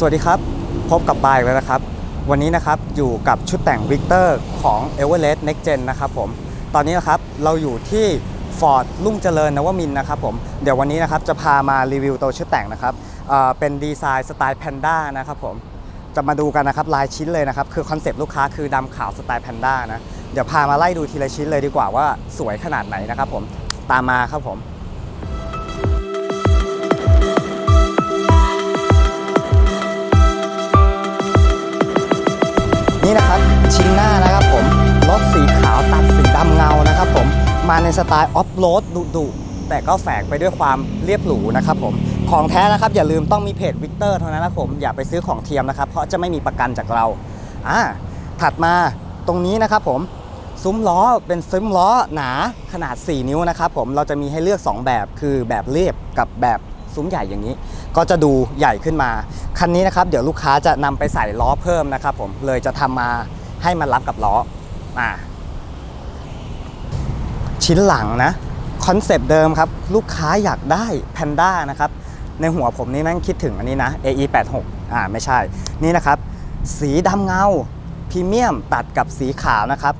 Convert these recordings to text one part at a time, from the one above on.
สวัสดีครับ พบกับบายอีกแล้วนะครับ วันนี้นะครับอยู่กับชุดแต่งวิกเตอร์ของ e v e r e s t Next Gen นะครับผม ตอนนี้นะครับเราอยู่ที่ Ford ลุ่งเจริญนวมินนะครับผมเดี๋ยววันนี้นะครับจะพามารีวิวตัวชุดแต่งนะครับเอ่อเป็นดีไซน์สไตล์แพนด้านะครับผมจะมาดูกันนะครับลายชิ้นเลยนะครับ คือคอนเซปต์ลูกค้าคือดำขาวสไตล์แพนด้านะ เดี๋ยวพามาไล่ดูทีละชิ้นเลยดีกว่าว่าสวยขนาดไหนนะครับผมตามมาครับผม นะครับ ชิ้นหน้านะครับผม รถสีขาวตัดสีดำเงานะครับผม มาในสไตล์ออฟโรดดุๆแต่ก็แฝงไปด้วยความเรียบหรูนะครับผม ของแท้นะครับ อย่าลืมต้องมีเพจวิกเตอร์เท่านั้นนะผม อย่าไปซื้อของเทียมนะครับ เพราะจะไม่มีประกันจากเรา อ่า ถัดมาตรงนี้นะครับผม ซุ้มล้อเป็นซุ้มล้อหนาขนาด 4 นิ้วนะครับผม เราจะมีให้เลือก 2 แบบ คือแบบเรียบกับแบบซุ้มใหญ่อย่างนี้ ก็จะดูใหญ่ขึ้นมา คันนี้นะครับ เดี๋ยวลูกค้าจะนำไปใส่ล้อเพิ่มนะครับผม เลยจะทำมา ให้มันรับกับล้ออ่าชิ้นหลังนะคอนเซปต์เดิมครับ ลูกค้าอยากได้แพนด้านะครับ ในหัวผมนี่แม่งคิดถึงอันนี้นะ AE86 อ่าไม่ใช่ นี่นะครับ สีดำเงาพรีเมียมตัดกับสีขาวนะครับ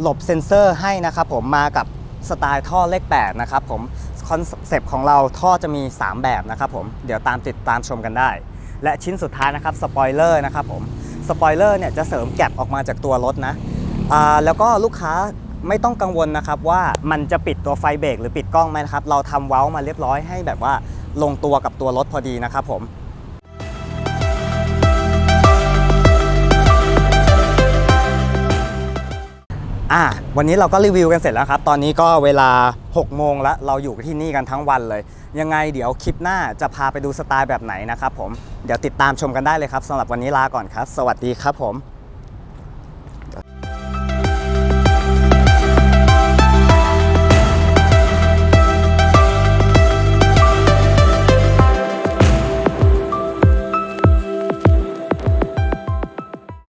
หลบเซ็นเซอร์ให้นะครับผมมากับสไตล์ท่อเลข 8 นะครับผมคอนเซปต์ของเราท่อจะมี 3 แบบนะครับผม เดี๋ยวตามติดตามชมกันได้ และชิ้นสุดท้ายนะครับสปอยเลอร์นะครับผม สปอยเลอร์เนี่ยจะเสริมแก็บออกมาจากตัวรถนะอ่าแล้วก็ลูกค้าไม่ต้องกังวลนะครับว่ามันจะปิดตัวไฟเบรกหรือปิดกล้องไหมนะครับ เราทำเว้ามาเรียบร้อยให้แบบว่าลงตัวกับตัวรถพอดีนะครับผม อะวันนี้เราก็รีวิวกันเสร็จแล้วครับ ตอนนี้ก็เวลา 6 โมงแล้ว เราอยู่ที่นี่กันทั้งวันเลย ยังไงเดี๋ยวคลิปหน้าจะพาไปดูสไตล์แบบไหนนะครับผม เดี๋ยวติดตามชมกันได้เลยครับสำหรับวันนี้ลาก่อนครับ สวัสดีครับผม